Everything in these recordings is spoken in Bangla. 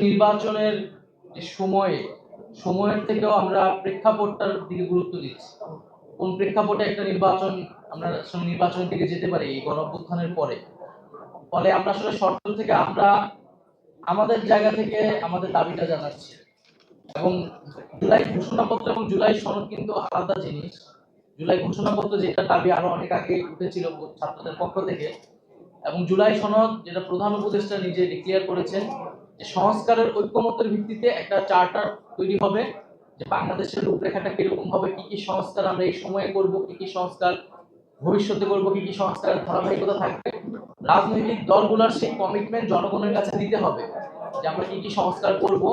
নির্বাচনের যে সময়ে, সময়ের থেকেও আমরা প্রেক্ষাপটটার দিকে গুরুত্ব দিচ্ছি। কোন প্রেক্ষাপটে একটা নির্বাচন, আমরা নির্বাচনের দিকে যেতে পারি এই গণ অভ্যুত্থানের পরে? ফলে আমরা আসলে শর্ত থেকে, আমরা আমাদের জায়গা থেকে আমাদের দাবিটা জানাচ্ছি। এবং জুলাই ঘোষণাপত্র এবং জুলাই সনদ কিন্তু আলাদা জিনিস। জুলাই ঘোষণাপত্র যেটা দাবি আরও অনেক আগে উঠেছিল ছাত্রদের পক্ষ থেকে। এবং জুলাই সনদ যেটা প্রধান উপদেষ্টা নিজে ডিক্লেয়ার করেছেন সংস্কারের ঐক্যমতের ভিত্তিতে একটা চার্টার তৈরি হবে, যে বাংলাদেশের রূপরেখাটা কীরকম হবে, কি কি সংস্কার আমরা এই সময়ে করব, কি কি সংস্কার ভবিষ্যতে করব, কি কি সংস্কারের ধারাবাহিকতা থাকবে। রাজনৈতিক দলগুলোর সেই কমিটমেন্ট জনগণের কাছে দিতে হবে, যে আমরা কি কি সংস্কার করব।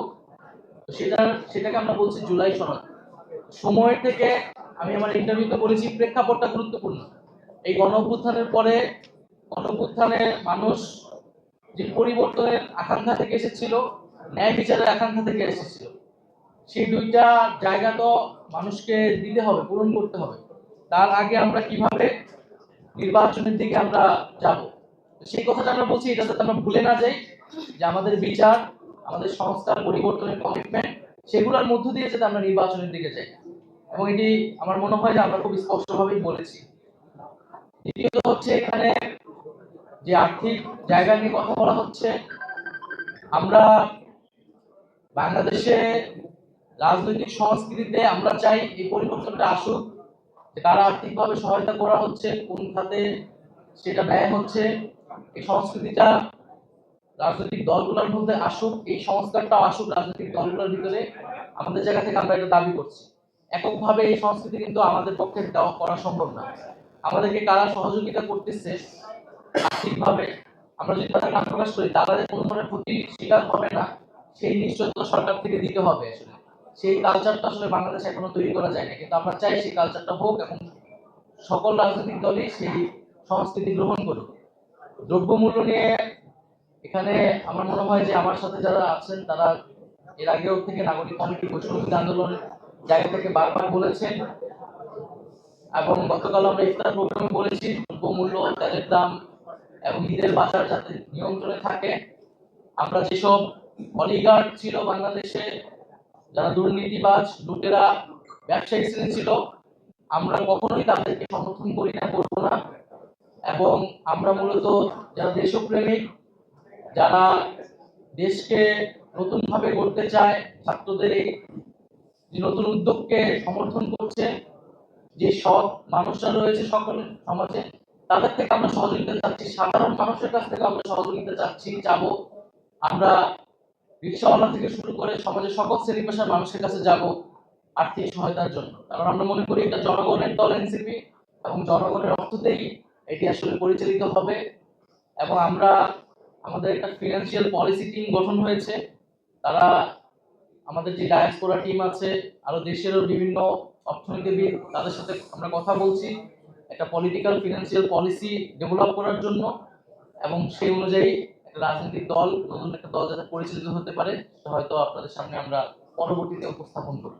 সেটা, সেটাকে আমরা বলছি জুলাই সনদ। সময়ের থেকে আমি আমার ইন্টারভিউতে বলেছি, প্রেক্ষাপটটা গুরুত্বপূর্ণ। এই গণ পরে গণ মানুষ যে পরিবর্তনের আকাঙ্ক্ষা থেকে এসেছিল, ন্যায় বিচারের আকাঙ্ক্ষা থেকে এসেছিল। সেই দুইটা জায়গা তো মানুষকে দিতে হবে, পূরণ করতে হবে। তার আগে আমরা কীভাবে নির্বাচনের দিকে আমরা যাব? সেই কথাটা আমরা বলছি, এটা যাতে আমরা ভুলে না যাই যে আমাদের বিচার, আমাদের সংস্থার পরিবর্তনের কমিটমেন্ট সেগুলোর মধ্য দিয়ে যাতে আমরা নির্বাচনের দিকে যাই। এবং এটি আমার মনে হয় যে আমরা খুব স্পষ্টভাবেই বলেছি। দ্বিতীয়ত হচ্ছে এখানে যে আর্থিক জায়গা নিয়ে কথা বলা হচ্ছে, আমরা বাংলাদেশে রাজনৈতিক সংস্কৃতিতে আমরা চাই এই পরিবর্তনটা আসুক কারা আর্থিকভাবে সহায়তা করা হচ্ছে, কোন খাতে সেটা ব্যয় হচ্ছে, এই সংস্কৃতিটা রাজনৈতিক দলগুলোর মধ্যে আসুক, এই সংস্কারটাও আসুক রাজনৈতিক দলগুলোর ভিতরে, আমাদের জায়গা থেকে আমরা এটা দাবি করছি। এককভাবে এই সংস্কৃতি কিন্তু আমাদের পক্ষে দেওয়া করা সম্ভব না। আমাদেরকে কারা সহযোগিতা করতেছে আর্থিকভাবে আমরা যদি তাদের নাম প্রকাশ করি যে কোনো ধরনের ক্ষতি শিকার হবে না, সেই নিশ্চয়তা সরকার থেকে দিতে হবে আসলে। সেই কালচারটা আসলে বাংলাদেশে এখনও তৈরি করা যায় না কিন্তু আমরা চাই সেই কালচারটা হোক এবং সকল রাজনৈতিক দলই সেই সংস্কৃতি গ্রহণ করুক। দ্রব্যমূল্য নিয়ে এখানে আমার মনে হয় যে আমার সাথে যারা আছেন, তারা এর আগেও থেকে নাগরিক কমিটি বৈষ্ণবী আন্দোলনের জায়গা থেকে বারবার বলেছেন এবং গতকাল আমরা ইফতার প্রোগ্রামে বলেছি, দ্রব্যমূল্য, তেলের দাম এবং ঈদের বাজার যাতে নিয়ন্ত্রণে থাকে। আমরা যেসব অলিগার্ড ছিল বাংলাদেশে, যারা দুর্নীতিবাজ, লুটেরা, ব্যবসায়ী শ্রেণি ছিল, আমরা কখনোই তাদেরকে সমর্থন করি না, করব না। এবং আমরা মূলত যারা দেশপ্রেমিক, যারা দেশকে নতুনভাবে গড়তে চায়, ছাত্রদের এই নতুন উদ্যোগকে সমর্থন করছে, যে সৎ মানুষরা রয়েছে সকল সমাজে তাদের থেকে আমরা সহযোগিতা চাচ্ছি। সাধারণ মানুষের কাছ থেকে আমরা সহযোগিতা চাচ্ছি, যাব। আমরা রিক্সাওয়ালা থেকে শুরু করে সমাজের সকল শ্রেণি পেশার মানুষের কাছে যাব আর্থিক সহায়তার জন্য। কারণ আমরা মনে করি এটা জনগণের দল এনসিপি এবং জনগণের অর্থতেই এটি আসলে পরিচালিত হবে এবং আমরা আমাদের একটা ফিনান্সিয়াল পলিসি টিম গঠন হয়েছে। তারা আমাদের যে ডায়াসপোরা টিম আছে আরও দেশেরও বিভিন্ন অর্থনীতিবিদ তাদের সাথে আমরা কথা বলছি। একটা পলিটিক্যাল ফিনান্সিয়াল পলিসি ডেভেলপ করার জন্য এবং সেই অনুযায়ী একটা রাজনৈতিক দল, নতুন একটা দল যাতে পরিচালিত হতে পারে হয়তো আপনাদের সামনে আমরা পরবর্তীতে উপস্থাপন করব।